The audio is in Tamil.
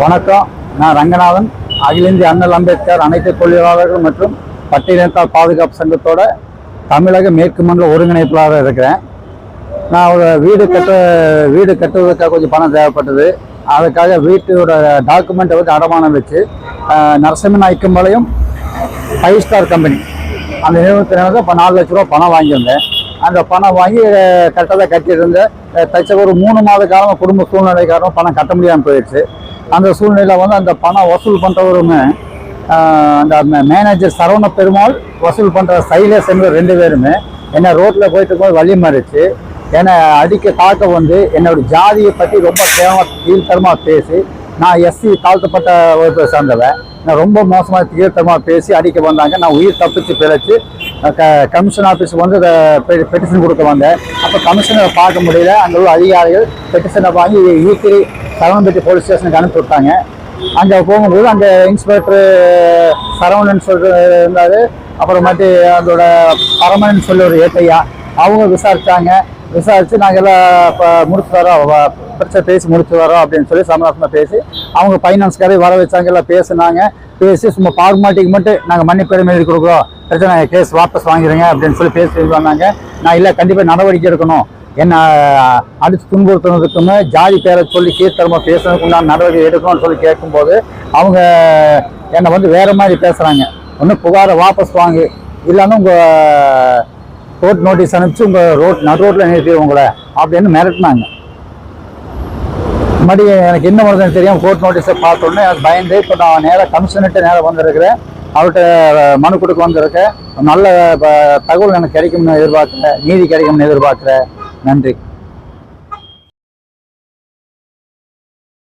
வணக்கம். நான் ரங்கநாதன். அகில இந்திய அண்ணல் அம்பேத்கர் அனைத்து தொழிலாளர்கள் மற்றும் பட்டியலினத்தால் பாதுகாப்பு சங்கத்தோட தமிழக மேற்கு மண்டல ஒருங்கிணைப்பாளராக இருக்கிறேன். நான் ஒரு வீடு கட்ட வீடு கட்டுவதற்காக கொஞ்சம் பணம் தேவைப்பட்டது. அதுக்காக வீட்டோட டாக்குமெண்ட்டை வந்து அடமானம் வச்சு அஹ், Narasimhan Aikkampalayam five star company அந்த நிறுவனத்தினர் இப்போ நாலு லட்ச ரூபா பணம் வாங்கியிருந்தேன். அந்த பணம் வாங்கி கரெக்டாக தான் கட்டிட்டு இருந்தேன் தச்ச ஒரு மூணு மாத காலமாக குடும்ப சூழ்நிலை காரணம் பணம் கட்ட முடியாமல் போயிடுச்சு. அந்த சூழ்நிலையில் வந்து அந்த பணம் வசூல் பண்ணுறவருமே அந்த மேனேஜர் சரவண பெருமாள் வசூல் பண்ணுற சைலேஷ் என்ற ரெண்டு பேருமே என்னை ரோட்டில் போயிட்டு போய் வழி மாறிச்சு என்னை அடிக்க தாக்க வந்து என்னோட ஜாதியை பற்றி ரொம்ப கேவலமாக கீழ்த்தரமாக பேசி நான் எஸ்சி தாழ்த்தப்பட்ட வகுப்பை சார்ந்தவன் நான் ரொம்ப மோசமாக கீழ்த்தரமாக பேசி அடிக்க வந்தாங்க. நான் உயிர் தப்பிச்சு பிழைச்சி க கமிஷன் ஆஃபீஸுக்கு வந்து பெட்டிஷன் கொடுக்க வந்தேன். அப்போ கமிஷனை பார்க்க முடியல. அங்கே உள்ள அதிகாரிகள் பெட்டிஷனை வாங்கி ஈக்கிரி சரவணம்பட்டி போலீஸ் ஸ்டேஷனுக்கு அனுப்பி விட்டாங்க. அங்கே போகும்போது அங்கே இன்ஸ்பெக்டர் சரவணன் சொல்ற இருந்தார். அப்புறமாட்டி அதோட பரமன் சொல்லி ஒரு ஏட்டையா அவங்க விசாரித்தாங்க விசாரித்து நாங்கள் எல்லாம் இப்போ முடிச்சு வரோம் பிரச்சனை பேசி முடிச்சு வரோம் அப்படின்னு சொல்லி சமரசமாக பேசி அவங்க ஃபைனான்ஸ்காரே வர வச்சாங்க எல்லாம் பேசினாங்க. பேசி சும்மா ஃபார்மாலிட்டிக்கு மட்டும் நாங்கள் மன்னிப்பு எழுதி கொடுக்குறோம். பிரச்சனை கேஸ் வாபஸ் வாங்கிடுங்க அப்படின்னு சொல்லி பேசி வந்தாங்க. நான் இல்லை கண்டிப்பாக நடவடிக்கை எடுக்கணும். என்னை அடித்து துன்புறுத்துனதுக்குமே ஜாதி பேரை சொல்லி கீழ்த்தரமாக பேசுனதுக்கு உண்டான நடவடிக்கை எடுக்கணும்னு சொல்லி கேட்கும்போது அவங்க என்னை வந்து வேறு மாதிரி பேசுகிறாங்க ஒன்று புகாரை வாபஸ் வாங்கி இல்லைன்னா உங்கள் கோர்ட் நோட்டீஸ் அனுப்பிச்சு உங்கள் ரோட் நடு ரோட்டில் நிறுத்தி உங்களை அப்படின்னு மிரட்டினாங்க. மறுபடியும் எனக்கு என்ன பண்ணுறதுன்னு தெரியும் கோர்ட் நோட்டீஸை பார்த்தோன்னே அது பயந்து இப்போ நான் நேராக கமிஷனர்கிட்ட நேராக வந்திருக்கிறேன். அவர்கிட்ட மனு கொடுக்க வந்திருக்கேன். நல்ல ப- தகவல் எனக்கு கிடைக்கும்னு எதிர்பார்க்குறேன் நீதி கிடைக்கும்னு எதிர்பார்க்குறேன் நன்றி